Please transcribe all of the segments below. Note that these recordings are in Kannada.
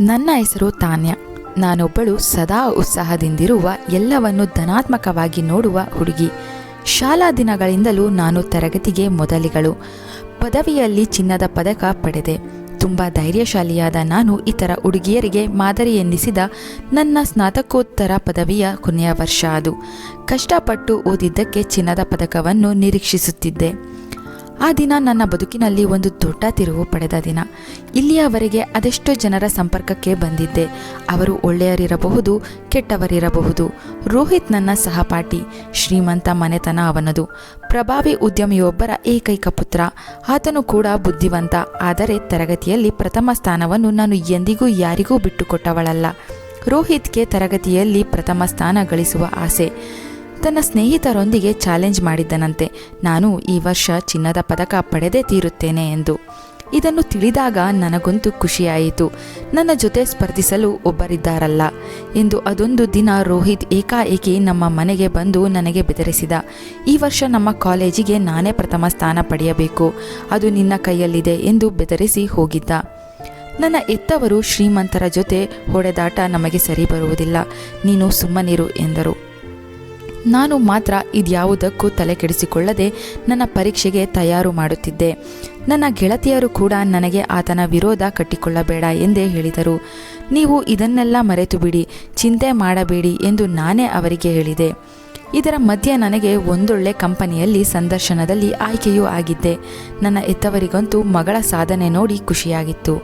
ನನ್ನ ಹೆಸರು ತಾನ್ಯ. ನಾನೊಬ್ಬಳು ಸದಾ ಉತ್ಸಾಹದಿಂದಿರುವ, ಎಲ್ಲವನ್ನು ಧನಾತ್ಮಕವಾಗಿ ನೋಡುವ ಹುಡುಗಿ. ಶಾಲಾ ದಿನಗಳಿಂದಲೂ ನಾನು ತರಗತಿಗೆ ಮೊದಲಿಗಳು. ಪದವಿಯಲ್ಲಿ ಚಿನ್ನದ ಪದಕ ಪಡೆದೆ. ತುಂಬ ಧೈರ್ಯಶಾಲಿಯಾದ ನಾನು ಇತರ ಹುಡುಗಿಯರಿಗೆ ಮಾದರಿ ಎನ್ನಿಸಿದ ನನ್ನ ಸ್ನಾತಕೋತ್ತರ ಪದವಿಯ ಕೊನೆಯ ವರ್ಷ ಅದು. ಕಷ್ಟಪಟ್ಟು ಓದಿದ್ದಕ್ಕೆ ಚಿನ್ನದ ಪದಕವನ್ನು ನಿರೀಕ್ಷಿಸುತ್ತಿದ್ದೆ. ಆ ದಿನ ನನ್ನ ಬದುಕಿನಲ್ಲಿ ಒಂದು ದೊಡ್ಡ ತಿರುವು ಪಡೆದ ದಿನ. ಇಲ್ಲಿಯವರೆಗೆ ಅದೆಷ್ಟೋ ಜನರ ಸಂಪರ್ಕಕ್ಕೆ ಬಂದಿದ್ದೆ. ಅವರು ಒಳ್ಳೆಯರಿರಬಹುದು, ಕೆಟ್ಟವರಿರಬಹುದು. ರೋಹಿತ್ ನನ್ನ ಸಹಪಾಠಿ, ಶ್ರೀಮಂತ ಮನೆತನ ಅವನದು. ಪ್ರಭಾವಿ ಉದ್ಯಮಿಯೊಬ್ಬರ ಏಕೈಕ ಪುತ್ರ. ಆತನು ಕೂಡ ಬುದ್ಧಿವಂತ, ಆದರೆ ತರಗತಿಯಲ್ಲಿ ಪ್ರಥಮ ಸ್ಥಾನವನ್ನು ನಾನು ಎಂದಿಗೂ ಯಾರಿಗೂ ಬಿಟ್ಟುಕೊಟ್ಟವಳಲ್ಲ. ರೋಹಿತ್ಗೆ ತರಗತಿಯಲ್ಲಿ ಪ್ರಥಮ ಸ್ಥಾನ ಗಳಿಸುವ ಆಸೆ. ತನ್ನ ಸ್ನೇಹಿತರೊಂದಿಗೆ ಚಾಲೆಂಜ್ ಮಾಡಿದ್ದನಂತೆ. ನಾನು ಈ ವರ್ಷ ಚಿನ್ನದ ಪದಕ ಪಡೆದೇ ತೀರುತ್ತೇನೆ ಎಂದು. ಇದನ್ನು ತಿಳಿದಾಗ ನನಗಂತೂ ಖುಷಿಯಾಯಿತು. ನನ್ನ ಜೊತೆ ಸ್ಪರ್ಧಿಸಲು ಒಬ್ಬರಿದ್ದಾರಲ್ಲ ಎಂದು ಅದೊಂದು ದಿನ ರೋಹಿತ್ ಏಕಾಏಕಿ ನಮ್ಮ ಮನೆಗೆ ಬಂದು ನನಗೆ ಬೆದರಿಸಿದ. ಈ ವರ್ಷ ನಮ್ಮ ಕಾಲೇಜಿಗೆ ನಾನೇ ಪ್ರಥಮ ಸ್ಥಾನ ಪಡೆಯಬೇಕು. ಅದು ನಿನ್ನ ಕೈಯಲ್ಲಿದೆ ಎಂದು ಬೆದರಿಸಿ ಹೋಗಿದ್ದ. ನನ್ನ ಎತ್ತವರು ಶ್ರೀಮಂತರ ಜೊತೆ ಹೊಡೆದಾಟ ನಮಗೆ ಸರಿ ಬರುವುದಿಲ್ಲ ನೀನು ಸುಮ್ಮನಿರು ಎಂದರು. ನಾನು ಮಾತ್ರ ಇದ್ಯಾವುದಕ್ಕೂ ತಲೆ ಕೆಡಿಸಿಕೊಳ್ಳದೆ ನನ್ನ ಪರೀಕ್ಷೆಗೆ ತಯಾರು ಮಾಡುತ್ತಿದ್ದೆ. ನನ್ನ ಗೆಳತಿಯರು ಕೂಡ ನನಗೆ ಆತನ ವಿರೋಧ ಕಟ್ಟಿಕೊಳ್ಳಬೇಡ ಎಂದೇ ಹೇಳಿದರು. ನೀವು ಇದನ್ನೆಲ್ಲ ಮರೆತು ಬಿಡಿ ಚಿಂತೆ ಮಾಡಬೇಡಿ ಎಂದು ನಾನೇ ಅವರಿಗೆ ಹೇಳಿದೆ. ಇದರ ಮಧ್ಯೆ ನನಗೆ ಒಂದೊಳ್ಳೆ ಕಂಪನಿಯಲ್ಲಿ ಸಂದರ್ಶನದಲ್ಲಿ ಆಯ್ಕೆಯೂ ಆಗಿದ್ದೆ. ನನ್ನ ಹೆತ್ತವರಿಗಂತೂ ಮಗಳ ಸಾಧನೆ ನೋಡಿ ಖುಷಿಯಾಗಿತ್ತು.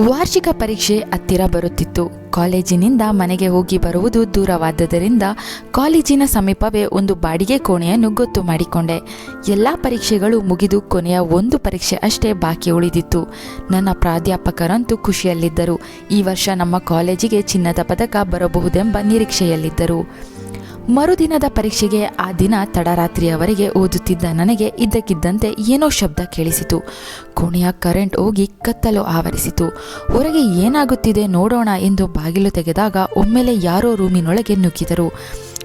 ವಾರ್ಷಿಕ ಪರೀಕ್ಷೆ ಹತ್ತಿರ ಬರುತ್ತಿತ್ತು. ಕಾಲೇಜಿನಿಂದ ಮನೆಗೆ ಹೋಗಿ ಬರುವುದು ದೂರವಾದದರಿಂದ ಕಾಲೇಜಿನ ಸಮೀಪವೇ ಒಂದು ಬಾಡಿಗೆ ಕೋಣೆಯನ್ನು ಗೊತ್ತು ಮಾಡಿಕೊಂಡೆ. ಎಲ್ಲ ಪರೀಕ್ಷೆಗಳು ಮುಗಿದು ಕೊನೆಯ ಒಂದು ಪರೀಕ್ಷೆ ಅಷ್ಟೇ ಬಾಕಿ ಉಳಿದಿತ್ತು. ನನ್ನ ಪ್ರಾಧ್ಯಾಪಕರಂತೂ ಖುಷಿಯಲ್ಲಿದ್ದರು. ಈ ವರ್ಷ ನಮ್ಮ ಕಾಲೇಜಿಗೆ ಚಿನ್ನದ ಪದಕ ಬರಬಹುದೆಂಬ ನಿರೀಕ್ಷೆಯಲ್ಲಿದ್ದರು. ಮರುದಿನದ ಪರೀಕ್ಷೆಗೆ ಆ ದಿನ ತಡರಾತ್ರಿಯವರೆಗೆ ಓದುತ್ತಿದ್ದ ನನಗೆ ಇದ್ದಕ್ಕಿದ್ದಂತೆ ಏನೋ ಶಬ್ದ ಕೇಳಿಸಿತು. ಕೋಣೆಯ ಕರೆಂಟ್ ಹೋಗಿ ಕತ್ತಲು ಆವರಿಸಿತು. ಹೊರಗೆ ಏನಾಗುತ್ತಿದೆ ನೋಡೋಣ ಎಂದು ಬಾಗಿಲು ತೆಗೆದಾಗ ಒಮ್ಮೆಲೆ ಯಾರೋ ರೂಮಿನೊಳಗೆ ನುಗ್ಗಿದರು.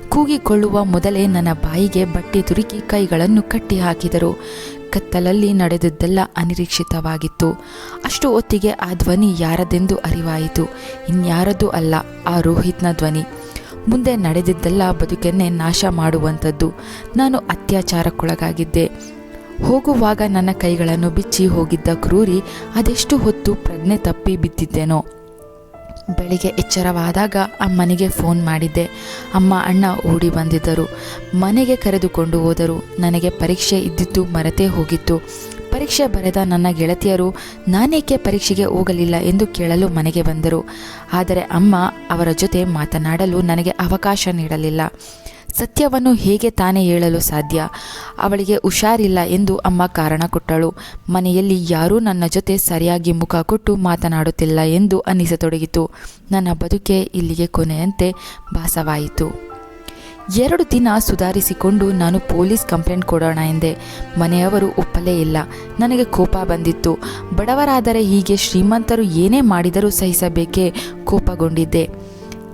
ಕೂಗಿಕೊಳ್ಳುವ ಮೊದಲೇ ನನ್ನ ಬಾಯಿಗೆ ಬಟ್ಟೆ ತುರುಕಿ ಕೈಗಳನ್ನು ಕಟ್ಟಿ ಹಾಕಿದರು. ಕತ್ತಲಲ್ಲಿ ನಡೆದದ್ದೆಲ್ಲ ಅನಿರೀಕ್ಷಿತವಾಗಿತ್ತು. ಅಷ್ಟು ಹೊತ್ತಿಗೆ ಆ ಧ್ವನಿ ಯಾರದೆಂದು ಅರಿವಾಯಿತು. ಇನ್ಯಾರದೂ ಅಲ್ಲ, ಆ ರೋಹಿತ್ನ ಧ್ವನಿ. ಮುಂದೆ ನಡೆದಿದ್ದೆಲ್ಲ ಬದುಕನ್ನೇ ನಾಶ ಮಾಡುವಂಥದ್ದು ನಾನು ಅತ್ಯಾಚಾರಕ್ಕೊಳಗಾಗಿದ್ದೆ. ಹೋಗುವಾಗ ನನ್ನ ಕೈಗಳನ್ನು ಬಿಚ್ಚಿ ಹೋಗಿದ್ದ ಕ್ರೂರಿ ಅದೆಷ್ಟು ಹೊತ್ತು ಪ್ರಜ್ಞೆ ತಪ್ಪಿ ಬಿದ್ದಿದ್ದೇನೋ. ಬೆಳಿಗ್ಗೆ ಎಚ್ಚರವಾದಾಗ ಅಮ್ಮನಿಗೆ ಫೋನ್ ಮಾಡಿದ್ದೆ. ಅಮ್ಮ, ಅಣ್ಣ ಓಡಿ ಬಂದಿದ್ದರು. ಮನೆಗೆ ಕರೆದುಕೊಂಡು ಹೋದರು. ನನಗೆ ಪರೀಕ್ಷೆ ಇದ್ದಿದ್ದು ಮರೆತೇ ಹೋಗಿತ್ತು. ಪರೀಕ್ಷೆ ಬರೆದ ನನ್ನ ಗೆಳತಿಯರು ನಾನೇಕೆ ಪರೀಕ್ಷೆಗೆ ಹೋಗಲಿಲ್ಲ ಎಂದು ಕೇಳಲು ಮನೆಗೆ ಬಂದರು. ಆದರೆ ಅಮ್ಮ ಅವರ ಜೊತೆ ಮಾತನಾಡಲು ನನಗೆ ಅವಕಾಶ ನೀಡಲಿಲ್ಲ. ಸತ್ಯವನ್ನು ಹೇಗೆ ತಾನೇ ಹೇಳಲು ಸಾಧ್ಯ? ಅವಳಿಗೆ ಹುಷಾರಿಲ್ಲ ಎಂದು ಅಮ್ಮ ಕಾರಣ ಕೊಟ್ಟಳು. ಮನೆಯಲ್ಲಿ ಯಾರೂ ನನ್ನ ಜೊತೆ ಸರಿಯಾಗಿ ಮುಖ ಕೊಟ್ಟು ಮಾತನಾಡುತ್ತಿಲ್ಲ ಎಂದು ಅನ್ನಿಸತೊಡಗಿತು. ನನ್ನ ಬದುಕೆ ಇಲ್ಲಿಗೆ ಕೊನೆಯಂತೆ ಭಾಸವಾಯಿತು. ಎರಡು ದಿನ ಸುಧಾರಿಸಿಕೊಂಡು ನಾನು ಪೊಲೀಸ್ ಕಂಪ್ಲೇಂಟ್ ಕೊಡೋಣ ಎಂದೆ. ಮನೆಯವರು ಒಪ್ಪಲೇ ಇಲ್ಲ. ನನಗೆ ಕೋಪ ಬಂದಿತ್ತು. ಬಡವರಾದರೆ ಹೀಗೆ ಶ್ರೀಮಂತರು ಏನೇ ಮಾಡಿದರೂ ಸಹಿಸಬೇಕೇ ಕೋಪಗೊಂಡಿದ್ದೆ.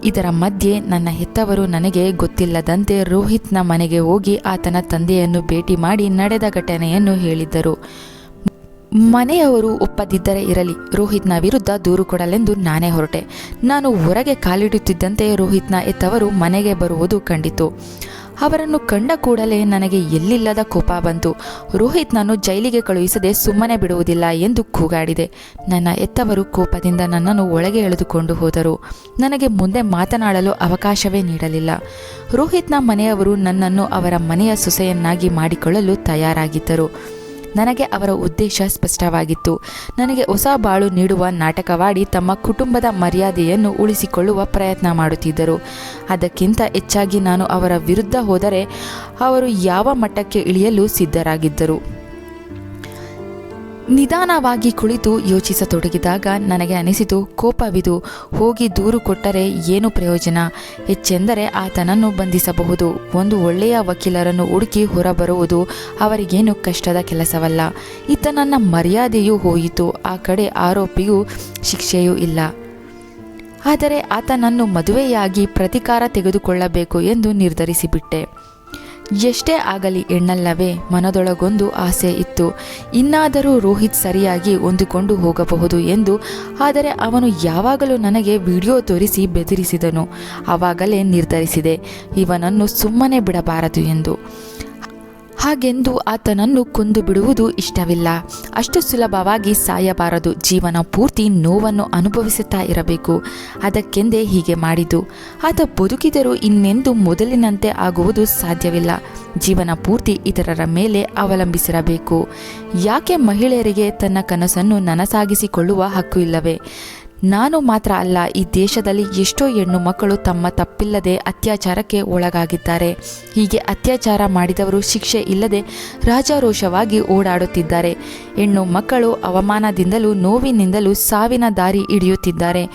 ಇದರ ಮಧ್ಯೆ ನನ್ನ ಹೆತ್ತವರು ನನಗೆ ಗೊತ್ತಿಲ್ಲದಂತೆ ರೋಹಿತ್ನ ಮನೆಗೆ ಹೋಗಿ ಆತನ ತಂದೆಯನ್ನು ಭೇಟಿ ಮಾಡಿ ನಡೆದ ಘಟನೆಯನ್ನು ಹೇಳಿದ್ದರು. ಮನೆಯವರು ಒಪ್ಪದಿದ್ದರೆ ಇರಲಿ. ರೋಹಿತ್ನ ವಿರುದ್ಧ ದೂರು ಕೊಡಲೆಂದು ನಾನೇ ಹೊರಟೆ. ನಾನು ಹೊರಗೆ ಕಾಲಿಡುತ್ತಿದ್ದಂತೆ ರೋಹಿತ್ನ ಎತ್ತವರು ಮನೆಗೆ ಬರುವುದು ಕಂಡಿತು. ಅವರನ್ನು ಕಂಡ ಕೂಡಲೇ ನನಗೆ ಎಲ್ಲಿಲ್ಲದ ಕೋಪ ಬಂತು. ರೋಹಿತ್ ನಾನು ಜೈಲಿಗೆ ಕಳುಹಿಸದೆ ಸುಮ್ಮನೆ ಬಿಡುವುದಿಲ್ಲ ಎಂದು ಕೂಗಾಡಿದೆ. ನನ್ನ ಎತ್ತವರು ಕೋಪದಿಂದ ನನ್ನನ್ನು ಒಳಗೆ ಎಳೆದುಕೊಂಡು ಹೋದರು. ನನಗೆ ಮುಂದೆ ಮಾತನಾಡಲು ಅವಕಾಶವೇ ನೀಡಲಿಲ್ಲ. ರೋಹಿತ್ನ ಮನೆಯವರು ನನ್ನನ್ನು ಅವರ ಮನೆಯ ಸೊಸೆಯನ್ನಾಗಿ ಮಾಡಿಕೊಳ್ಳಲು ತಯಾರಾಗಿದ್ದರು. ನನಗೆ ಅವರ ಉದ್ದೇಶ ಸ್ಪಷ್ಟವಾಗಿತ್ತು. ನನಗೆ ಹೊಸ ಬಾಳು ನೀಡುವ ನಾಟಕವಾಡಿ ತಮ್ಮ ಕುಟುಂಬದ ಮರ್ಯಾದೆಯನ್ನು ಉಳಿಸಿಕೊಳ್ಳುವ ಪ್ರಯತ್ನ ಮಾಡುತ್ತಿದ್ದರು. ಅದಕ್ಕಿಂತ ಹೆಚ್ಚಾಗಿ ನಾನು ಅವರ ವಿರುದ್ಧ ಹೋದರೆ ಅವರು ಯಾವ ಮಟ್ಟಕ್ಕೆ ಇಳಿಯಲು ಸಿದ್ಧರಾಗಿದ್ದರು. ನಿಧಾನವಾಗಿ ಕುಳಿತು ಯೋಚಿಸತೊಡಗಿದಾಗ ನನಗೆ ಅನಿಸಿತು, ಕೋಪವಿದು, ಹೋಗಿ ದೂರು ಕೊಟ್ಟರೆ ಏನು ಪ್ರಯೋಜನ? ಹೆಚ್ಚೆಂದರೆ ಆತನನ್ನು ಬಂಧಿಸಬಹುದು. ಒಂದು ಒಳ್ಳೆಯ ವಕೀಲರನ್ನು ಹುಡುಕಿ ಹೊರಬರುವುದು ಅವರಿಗೇನು ಕಷ್ಟದ ಕೆಲಸವಲ್ಲ. ಇತ್ತ ನನ್ನ ಮರ್ಯಾದೆಯೂ ಹೋಯಿತು. ಆ ಕಡೆ ಆರೋಪಿಯೂ ಶಿಕ್ಷೆಯೂ ಇಲ್ಲ. ಆದರೆ ಆತನನ್ನು ಮದುವೆಯಾಗಿ ಪ್ರತಿಕಾರ ತೆಗೆದುಕೊಳ್ಳಬೇಕು ಎಂದು ನಿರ್ಧರಿಸಿಬಿಟ್ಟೆ. ಎಷ್ಟೇ ಆಗಲಿ ಎಣ್ಣಲ್ಲವೇ, ಮನದೊಳಗೊಂದು ಆಸೆ ಇತ್ತು. ಇನ್ನಾದರೂ ರೋಹಿತ್ ಸರಿಯಾಗಿ ಹೊಂದಿಕೊಂಡು ಹೋಗಬಹುದು ಎಂದು, ಆದರೆ ಅವನು ಯಾವಾಗಲೂ ನನಗೆ ವಿಡಿಯೋ ತೋರಿಸಿ ಬೆದರಿಸಿದನು. ಆವಾಗಲೇ ನಿರ್ಧರಿಸಿದೆ. ಇವನನ್ನು ಸುಮ್ಮನೆ ಬಿಡಬಾರದು ಎಂದು. ಹಾಗೆಂದು ಆತನನ್ನು ಕೊಂದು ಬಿಡುವುದು ಇಷ್ಟವಿಲ್ಲ. ಅಷ್ಟು ಸುಲಭವಾಗಿ ಸಾಯಬಾರದು. ಜೀವನ ಪೂರ್ತಿ ನೋವನ್ನು ಅನುಭವಿಸುತ್ತಾ ಇರಬೇಕು. ಅದಕ್ಕೆಂದೇ ಹೀಗೆ ಮಾಡಿದ್ದು. ಆತ ಬದುಕಿದರೂ ಇನ್ನೆಂದು ಮೊದಲಿನಂತೆ ಆಗುವುದು ಸಾಧ್ಯವಿಲ್ಲ. ಜೀವನ ಪೂರ್ತಿ ಇತರರ ಮೇಲೆ ಅವಲಂಬಿಸಿರಬೇಕು. ಯಾಕೆ ಮಹಿಳೆಯರಿಗೆ ತನ್ನ ಕನಸನ್ನು ನನಸಾಗಿಸಿಕೊಳ್ಳುವ ಹಕ್ಕು ಇಲ್ಲವೇ? ನಾನು ಮಾತ್ರ ಅಲ್ಲ, ಈ ದೇಶದಲ್ಲಿ ಎಷ್ಟೋ ಹೆಣ್ಣು ಮಕ್ಕಳು ತಮ್ಮ ತಪ್ಪಿಲ್ಲದೆ ಅತ್ಯಾಚಾರಕ್ಕೆ ಒಳಗಾಗಿದ್ದಾರೆ. ಹೀಗೆ ಅತ್ಯಾಚಾರ ಮಾಡಿದವರು ಶಿಕ್ಷೆ ಇಲ್ಲದೆ ರಾಜಾರೋಷವಾಗಿ ಓಡಾಡುತ್ತಿದ್ದಾರೆ. ಹೆಣ್ಣು ಮಕ್ಕಳು ಅವಮಾನದಿಂದಲೂ ನೋವಿನಿಂದಲೂ ಸಾವಿನ ದಾರಿ ಹಿಡಿಯುತ್ತಿದ್ದಾರೆ.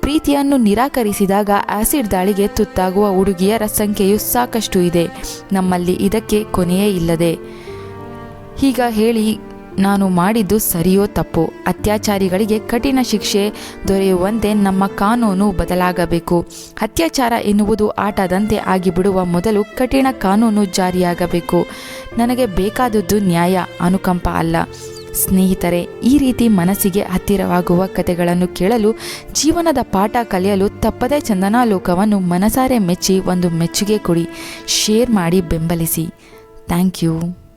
ಪ್ರೀತಿಯನ್ನು ನಿರಾಕರಿಸಿದಾಗ ಆಸಿಡ್ ದಾಳಿಗೆ ತುತ್ತಾಗುವ ಹುಡುಗಿಯರ ಸಂಖ್ಯೆಯು ಸಾಕಷ್ಟು ಇದೆ. ನಮ್ಮಲ್ಲಿ ಇದಕ್ಕೆ ಕೊನೆಯೇ ಇಲ್ಲದೆ. ಹೀಗ ಹೇಳಿ ನಾನು ಮಾಡಿದ್ದು ಸರಿಯೋ ತಪ್ಪು. ಅತ್ಯಾಚಾರಿಗಳಿಗೆ ಕಠಿಣ ಶಿಕ್ಷೆ ದೊರೆಯುವಂತೆ ನಮ್ಮ ಕಾನೂನು ಬದಲಾಗಬೇಕು. ಅತ್ಯಾಚಾರ ಎನ್ನುವುದು ಆಟದಂತೆ ಆಗಿಬಿಡುವ ಮೊದಲು ಕಠಿಣ ಕಾನೂನು ಜಾರಿಯಾಗಬೇಕು. ನನಗೆ ಬೇಕಾದದ್ದು ನ್ಯಾಯ, ಅನುಕಂಪ ಅಲ್ಲ. ಸ್ನೇಹಿತರೆ, ಈ ರೀತಿ ಮನಸ್ಸಿಗೆ ಹತ್ತಿರವಾಗುವ ಕಥೆಗಳನ್ನು ಕೇಳಲು, ಜೀವನದ ಪಾಠ ಕಲಿಯಲು ತಪ್ಪದೇ ಚಂದನಾ ಲೋಕವನ್ನು ಮನಸಾರೆ ಮೆಚ್ಚಿ ಒಂದು ಮೆಚ್ಚುಗೆ ಕೊಡಿ. ಶೇರ್ ಮಾಡಿ ಬೆಂಬಲಿಸಿ. Thank you.